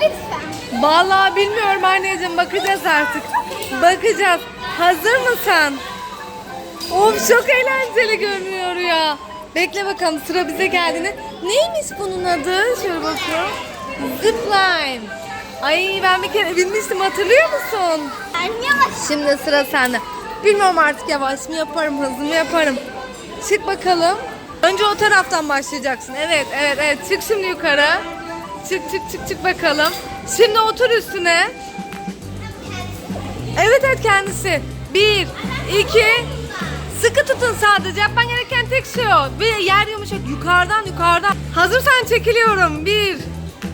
lütfen. Vallahi bilmiyorum anneciğim bakacağız artık. Bakacağız. Hazır mısın? Of çok eğlenceli görünüyor ya. Bekle bakalım sıra bize geldiğinde. Neymiş bunun adı? Şöyle bakıyorum. Zipline. Ay ben bir kere binmiştim hatırlıyor musun? Ben yavaş. Şimdi sıra sende. Bilmiyorum artık yavaş mı yaparım, hızlı mı yaparım. Çık bakalım. Önce o taraftan başlayacaksın. Evet, evet, evet. Çık şimdi yukarı. Çık, çık, çık, çık bakalım. Şimdi otur üstüne. Evet, evet kendisi. Bir, iki. Sıkı tutun sadece. Yapman gereken tek şey o. Bir yer yumuşak. Yukarıdan, yukarıdan. Hazırsan çekiliyorum. Bir,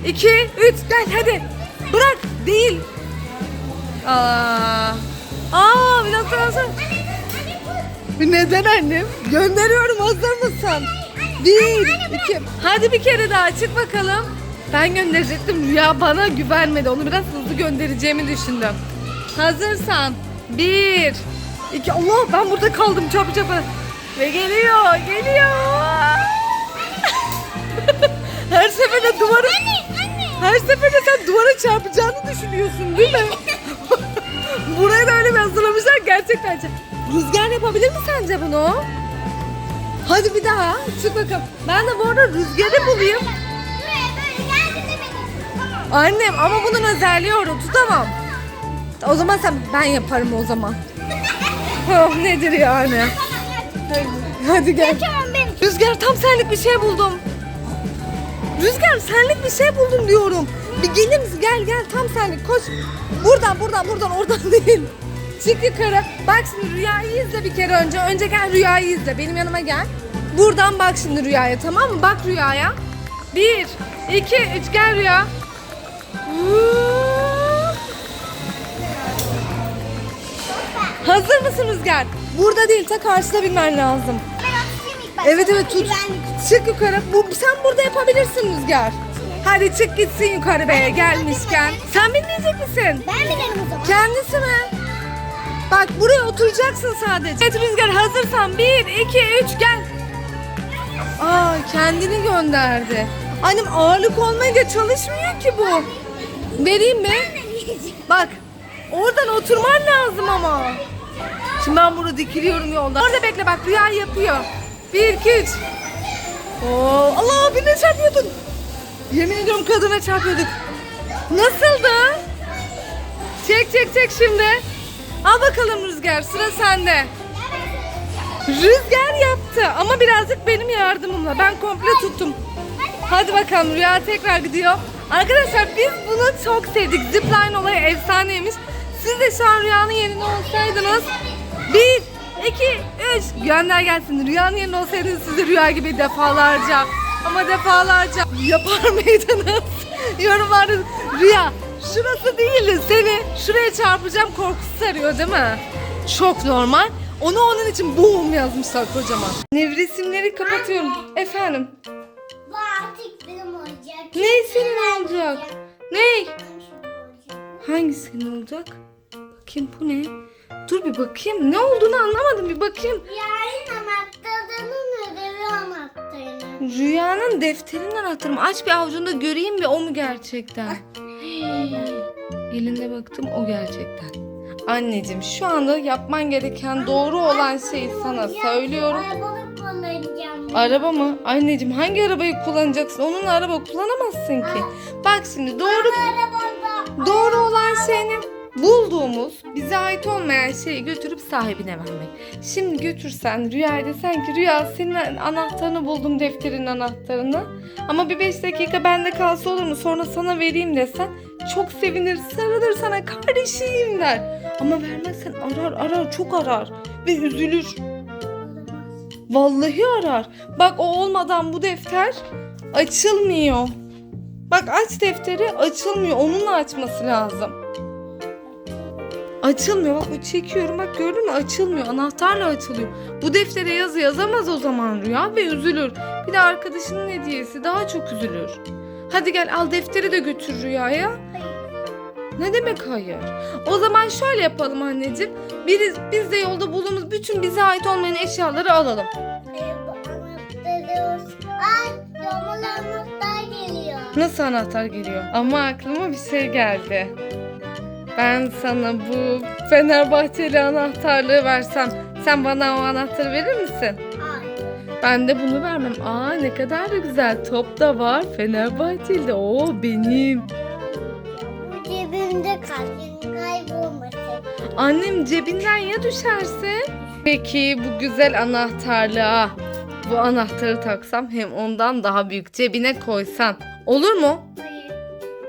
iki, üç. Gel hadi. Bırak. Değil. Aa. Aa bir dakika hazır. Neden annem? Gönderiyorum hazır mısın? Bir, iki. Hadi bir kere daha çık bakalım. Ben gönderecektim. Rüya bana güvenmedi. Onu biraz hızlı göndereceğimi düşündüm. Hazırsan. Bir, iki. Allah ben burada kaldım çabuk çabuk. Ve geliyor, geliyor. Her seferinde duvara... Her seferinde sen duvara çarpacağını düşünüyorsun değil mi? Burayı da öyle bir hazırlamışlar gerçekten. Rüzgar yapabilir mi sence bunu? Hadi bir daha çık bakalım. Ben de bu arada rüzgarı bulayım. Annem ama bunun özelliği orada tutamam. O zaman sen ben yaparım o zaman. oh, nedir yani? Hadi, hadi gel. Rüzgar tam senlik bir şey buldum. Rüzgar senlik bir şey buldum diyorum. Bir gelir misin? Gel gel tam senlik koş. Buradan buradan buradan oradan değil. Çık yukarı. Bak şimdi rüyayı izle bir kere önce. Önce gel rüyayı izle. Benim yanıma gel. Buradan bak şimdi rüyaya tamam mı? Bak rüyaya. Bir, iki, üç gel rüya. Hazır mısın Rüzgar? Burada değil ta karşıda binmen lazım. Evet evet tut. Çık yukarı. Bu, sen burada yapabilirsin Rüzgar. Hadi çık gitsin yukarı be gelmişken. Sen binmeyecek misin? Ben binerim o zaman. Kendisi mi? Bak buraya oturacaksın sadece. Evet Rüzgar hazırsan bir, iki, üç gel. Aa kendini gönderdi. Annem ağırlık olmayınca çalışmıyor ki bu. Vereyim mi? Bak oradan oturman lazım ama. Şimdi ben burada dikiliyorum yolda. Orada bekle bak rüya yapıyor. Bir, iki, üç. Oo, Allah birine çarpıyordun. Yemin ediyorum kadına çarpıyorduk. Nasıldı? Çek çek çek şimdi. Al bakalım Rüzgar sıra sende. Rüzgar yaptı ama birazcık benim yardımımla. Ben komple tuttum. Hadi bakalım Rüya tekrar gidiyor. Arkadaşlar biz bunu çok sevdik. Zipline olayı efsaneymiş. Siz de şu an Rüya'nın yerinde olsaydınız. Bir, iki, üç. Gönder gelsin. Rüya'nın yerinde olsaydınız sizi Rüya gibi defalarca ama defalarca yapar mıydınız? Yorumlarda Rüya şurası değil seni şuraya çarpacağım korkusu sarıyor değil mi? Çok normal. Onu onun için boom yazmışlar kocaman. Nevresimleri kapatıyorum. Efendim. Benim olacak. Ne senin olacak? Ne? Hangisi senin olacak? Bakayım bu ne? Dur bir bakayım. Ne olduğunu anlamadım. Bir bakayım. Yarın anahtarının ödevi anahtarını. Rüyanın defterinden anahtarım. Aç bir avucunda göreyim bir o mu gerçekten? Elinde baktım o gerçekten. Anneciğim şu anda yapman gereken doğru olan şeyi sana söylüyorum. Araba mı? Anneciğim hangi arabayı kullanacaksın? Onunla araba kullanamazsın ki. Bak şimdi doğru doğru olan ne? Bulduğumuz, bize ait olmayan şeyi götürüp sahibine vermek. Şimdi götürsen rüyaya desen ki rüya senin anahtarını buldum defterin anahtarını. Ama bir beş dakika bende kalsa olur mu? Sonra sana vereyim desen çok sevinir, sarılır sana kardeşim der. Ama vermezsen arar arar çok arar ve üzülür. Vallahi arar. Bak o olmadan bu defter açılmıyor. Bak aç defteri açılmıyor. Onunla açması lazım. Açılmıyor. Bak bu çekiyorum. Bak gördün mü? Açılmıyor. Anahtarla açılıyor. Bu deftere yazı yazamaz o zaman Rüya ve üzülür. Bir de arkadaşının hediyesi daha çok üzülür. Hadi gel al defteri de götür Rüya'ya. Ne demek hayır? O zaman şöyle yapalım anneciğim. Biz, biz de yolda bulduğumuz bütün bize ait olmayan eşyaları alalım. Nasıl anahtar geliyor? Ama aklıma bir şey geldi. Ben sana bu Fenerbahçeli anahtarlığı versem sen bana o anahtarı verir misin? Ben de bunu vermem. Aa ne kadar da güzel. Top da var. Fenerbahçeli. Oo benim. Bu cebimde kalsın kaybolmasın. Annem cebinden ya düşerse? Peki bu güzel anahtarlığa bu anahtarı taksam hem ondan daha büyük cebine koysan olur mu? Hayır.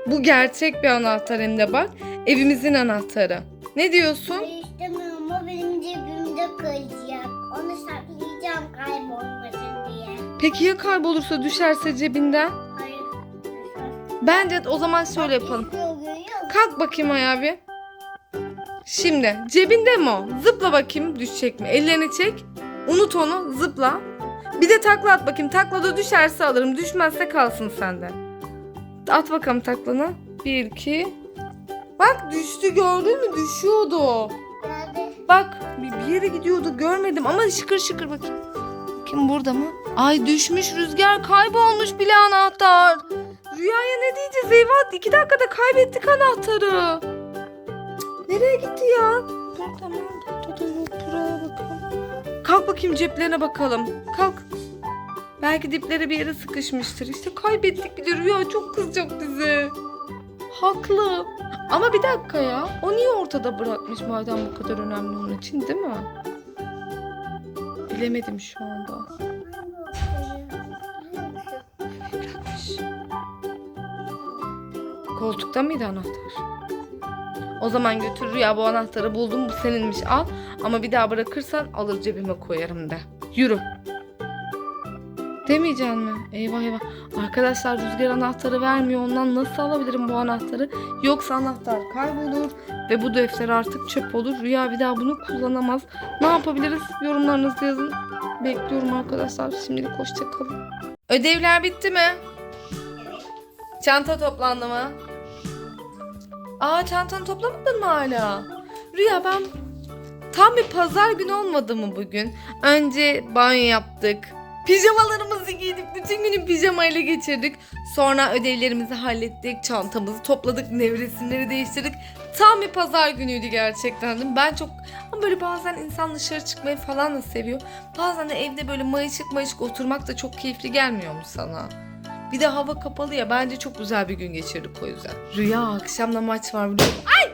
Bu gerçek bir anahtar hem de bak. Evimizin anahtarı. Ne diyorsun? Hayır istemiyorum. O benim cebimde kalacak. Onu saklayacağım kaybolmasın diye. Peki ya kaybolursa düşerse cebinden? Bence o zaman şöyle yapalım. Kalk bakayım ayağa bir. Şimdi cebinde mi o? Zıpla bakayım düşecek mi? Ellerini çek. Unut onu zıpla. Bir de takla at bakayım. Taklada düşerse alırım. Düşmezse kalsın sende. At bakalım taklanı. Bir iki. Bak düştü gördün mü? Düşüyordu. o. Bak bir, bir yere gidiyordu görmedim ama şıkır şıkır bakayım. Kim burada mı? Ay düşmüş rüzgar kaybolmuş bile anahtar. Rüyaya ne diyeceğiz eyvah iki dakikada kaybettik anahtarı. Cık, Nereye gitti ya? Dur tamam dur dur dur buraya bakalım. Kalk bakayım ceplerine bakalım. Kalk. Belki dipleri bir yere sıkışmıştır. İşte kaybettik bile Rüya çok kızacak bize. Haklı. Ama bir dakika ya. O niye ortada bırakmış madem bu kadar önemli onun için değil mi? Bilemedim şu anda. Koltukta mıydı anahtar? O zaman götür Rüya bu anahtarı buldum bu seninmiş al. Ama bir daha bırakırsan alır cebime koyarım de. Yürü. Demeyeceksin mi? Eyvah eyvah. Arkadaşlar rüzgar anahtarı vermiyor. Ondan nasıl alabilirim bu anahtarı? Yoksa anahtar kaybolur ve bu defter artık çöp olur. Rüya bir daha bunu kullanamaz. Ne yapabiliriz? Yorumlarınızı yazın. Bekliyorum arkadaşlar. Şimdilik hoşçakalın. Ödevler bitti mi? Çanta toplandı mı? Aa çantanı toplamadın mı hala? Rüya ben tam bir pazar günü olmadı mı bugün? Önce banyo yaptık. Pijamalarımızı giydik. Bütün günü pijamayla geçirdik. Sonra ödevlerimizi hallettik. Çantamızı topladık. Nevresimleri değiştirdik. Tam bir pazar günüydü gerçekten. Ben çok ama böyle bazen insan dışarı çıkmayı falan da seviyor. Bazen de evde böyle mayışık mayışık oturmak da çok keyifli gelmiyor mu sana? Bir de hava kapalı ya bence çok güzel bir gün geçirdik o yüzden. Rüya akşamda maç var biliyor musun? Ay!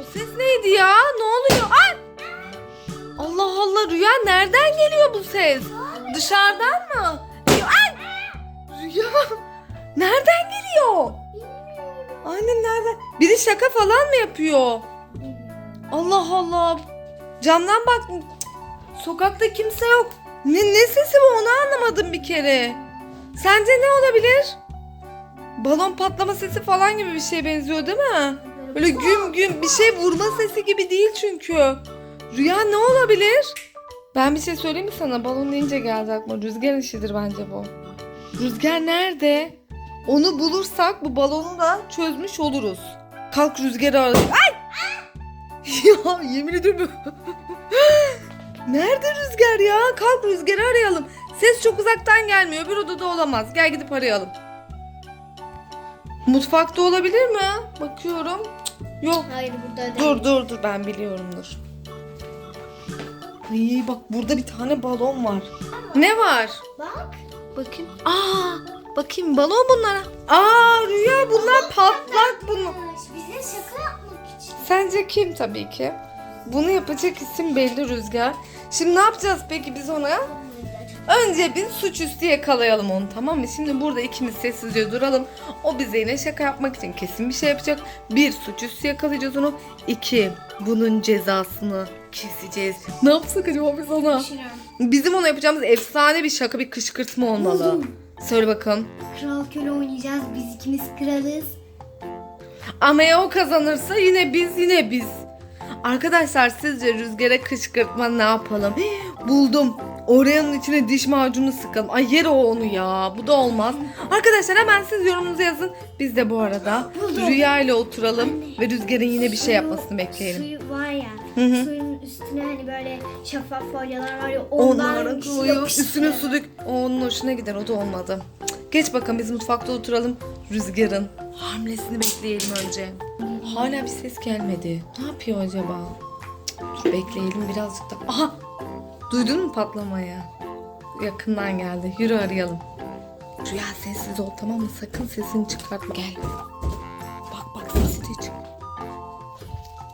O ses neydi ya? Ne oluyor? Ay! Allah Allah Rüya nereden geliyor bu ses? Dışarıdan mı? Ay! Rüya nereden geliyor? Aynen nereden? Biri şaka falan mı yapıyor? Allah Allah. Camdan bak. Sokakta kimse yok. Ne, ne sesi bu onu anlamadım bir kere. Sence ne olabilir? Balon patlama sesi falan gibi bir şeye benziyor değil mi? Böyle güm güm bir şey vurma sesi gibi değil çünkü. Rüya ne olabilir? Ben bir şey söyleyeyim mi sana? Balon deyince geldi aklıma. Rüzgar işidir bence bu. Rüzgar nerede? Onu bulursak bu balonu da çözmüş oluruz. Kalk rüzgarı ara. Ay! ya yemin ediyorum. Nerede rüzgar ya? Kalk rüzgarı arayalım. Ses çok uzaktan gelmiyor. Bir odada olamaz. Gel gidip arayalım. Mutfakta olabilir mi? Bakıyorum. Cık, Yok. Hayır burada değil. Dur dur dur ben biliyorum dur. Ay bak burada bir tane balon var. Ne var? Bak. Bakayım. Aa bakayım balon bunlar. Aa Rüya bunlar patlak bunlar. Bize şaka yapmak için. Sence kim tabii ki? Bunu yapacak isim belli Rüzgar. Şimdi ne yapacağız peki biz ona? Önce bir suçüstü yakalayalım onu tamam mı? Şimdi burada ikimiz sessizce duralım. O bize yine şaka yapmak için kesin bir şey yapacak. Bir suçüstü yakalayacağız onu. İki bunun cezasını keseceğiz. Ne yapsak acaba biz ona? Düşünüyorum. Bizim ona yapacağımız efsane bir şaka bir kışkırtma olmalı. Söyle bakalım. Kral köle oynayacağız. Biz ikimiz kralız. Ama ya o kazanırsa yine biz yine biz. Arkadaşlar sizce rüzgara kışkırtma ne yapalım? Buldum. Oranın içine diş macunu sıkalım. Ay yer o onu ya. Bu da olmaz. Arkadaşlar hemen siz yorumunuzu yazın. Biz de bu arada Buldum. Rüya ile oturalım Anne. ve rüzgarın yine bir şey Suyu- yapmasını bekleyelim. Suyu var ya. Hı hı. Suyun üstüne hani böyle şeffaf folyolar var ya. Onlara Ondan koyup üstüne su dök. O Onun hoşuna gider o da olmadı. Cık, Geç bakalım biz mutfakta oturalım. Rüzgar'ın hamlesini bekleyelim önce. Hala bir ses gelmedi. Ne yapıyor acaba? Cık, Dur bekleyelim birazcık da. Aha! Duydun mu patlamayı? Yakından geldi. Yürü arayalım. Rüya sessiz ol tamam mı? Sakın sesini çıkartma. Gel. Bak bak sesi de çık.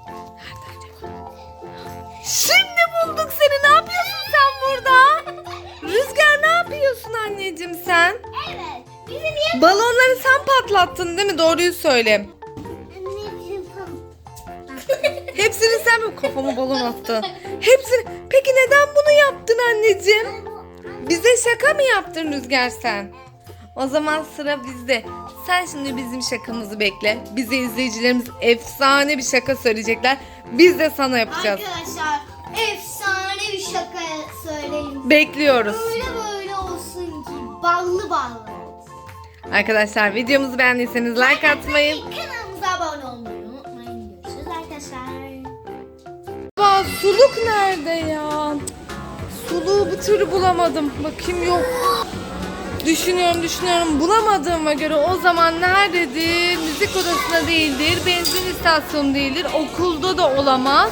Nerede acaba? Şimdi bulduk seni. Ne yapıyorsun sen burada? Rüzgar ne yapıyorsun anneciğim sen? Evet. Bizi niye Balonları sen patlattın değil mi? Doğruyu söyle. Hepsini sen mi kafama balon attın? Hepsini. Peki neden bunu yaptın anneciğim? Bize şaka mı yaptın Rüzgar sen? O zaman sıra bizde. Sen şimdi bizim şakamızı bekle. Bize izleyicilerimiz efsane bir şaka söyleyecekler. Biz de sana yapacağız. Arkadaşlar efsane bir şaka söyleyin. Bekliyoruz. Böyle böyle olsun ki ballı ballı. Arkadaşlar videomuzu beğendiyseniz like atmayı. Kanalımıza abone olmayı unutmayın. Görüşürüz arkadaşlar. Suluk nerede ya? Suluğu bir türlü bulamadım. Bakayım yok. Düşünüyorum düşünüyorum bulamadığıma göre o zaman nerededir? Müzik odasında değildir, benzin istasyonu değildir, okulda da olamaz,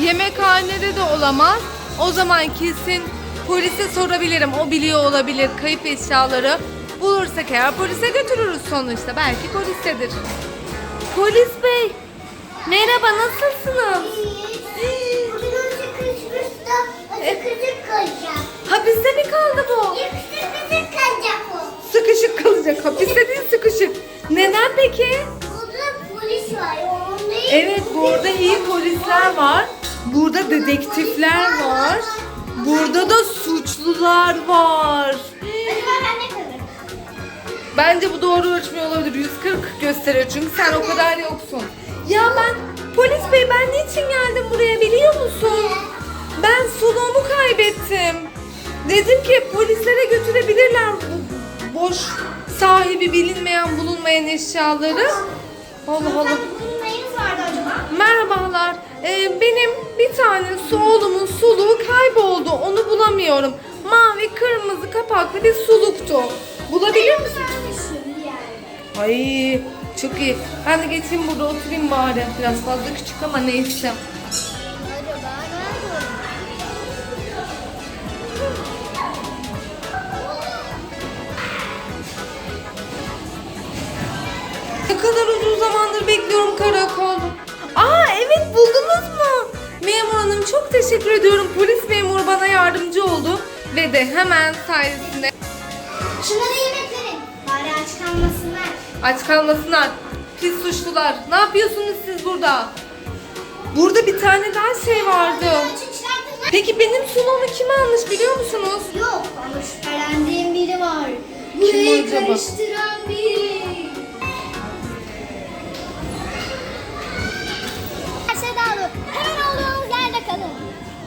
yemekhanede de olamaz. O zaman kesin polise sorabilirim. O biliyor olabilir kayıp eşyaları. Bulursak eğer polise götürürüz sonuçta. Belki polistedir. Polis bey, merhaba nasılsınız? Sıkışık değil sıkışık. Neden peki? Burada polis var. Onun değil. Evet burada iyi polisler var. Burada dedektifler var. Burada da suçlular var. Acaba ben ne kalırım? Bence bu doğru ölçmüyor olabilir. 140 gösteriyor çünkü sen o kadar yoksun. Ya ben polis bey ben niçin geldim buraya biliyor musun? Ben suluğumu kaybettim. Dedim ki polislere götürebilirler bu boş sahibi bilinmeyen bulunmayan eşyaları. Allah Allah. Bunun neyiniz vardı acaba? Merhabalar. Ee, benim bir tane su oğlumun suluğu kayboldu. Onu bulamıyorum. Mavi kırmızı kapaklı bir suluktu. Bulabilir misin? Ay çok iyi. Ben de geçeyim burada oturayım bari. Biraz fazla küçük ama neyse. Zamandır bekliyorum karakolda. Aa evet buldunuz mu? Memur hanım çok teşekkür ediyorum. Polis memuru bana yardımcı oldu. Ve de hemen sayesinde Şunlara yemek verin. Bari aç kalmasınlar. aç kalmasınlar. Pis suçlular. Ne yapıyorsunuz siz burada? Burada bir tane daha şey vardı. Peki benim suluğumu kim almış biliyor musunuz? Yok ama şüphelendiğim biri var. Kim Burayı karıştıran biri. Hemen olduğunuz yerde kalın.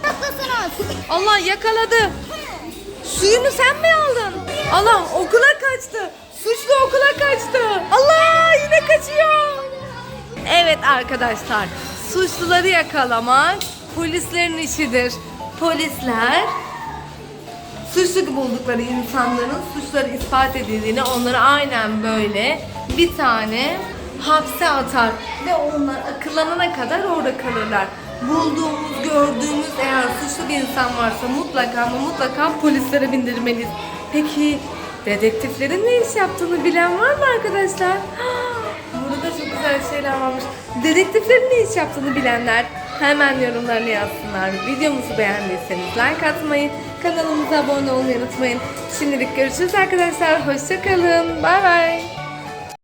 Haklısınız. Allah yakaladı. Suyunu sen mi aldın? Allah okula kaçtı. Suçlu okula kaçtı. Allah yine kaçıyor. Evet arkadaşlar suçluları yakalamak polislerin işidir. Polisler suçlu buldukları insanların suçları ispat edildiğini onları aynen böyle bir tane hapse atar ve onlar akıllanana kadar orada kalırlar. Bulduğumuz, gördüğümüz eğer suçlu bir insan varsa mutlaka ama mutlaka polislere bindirmeliyiz. Peki dedektiflerin ne iş yaptığını bilen var mı arkadaşlar? Burada da çok güzel şeyler varmış. Dedektiflerin ne iş yaptığını bilenler hemen yorumlarını yazsınlar. Videomuzu beğendiyseniz like atmayı, kanalımıza abone olmayı unutmayın. Şimdilik görüşürüz arkadaşlar. Hoşçakalın. Bay bay.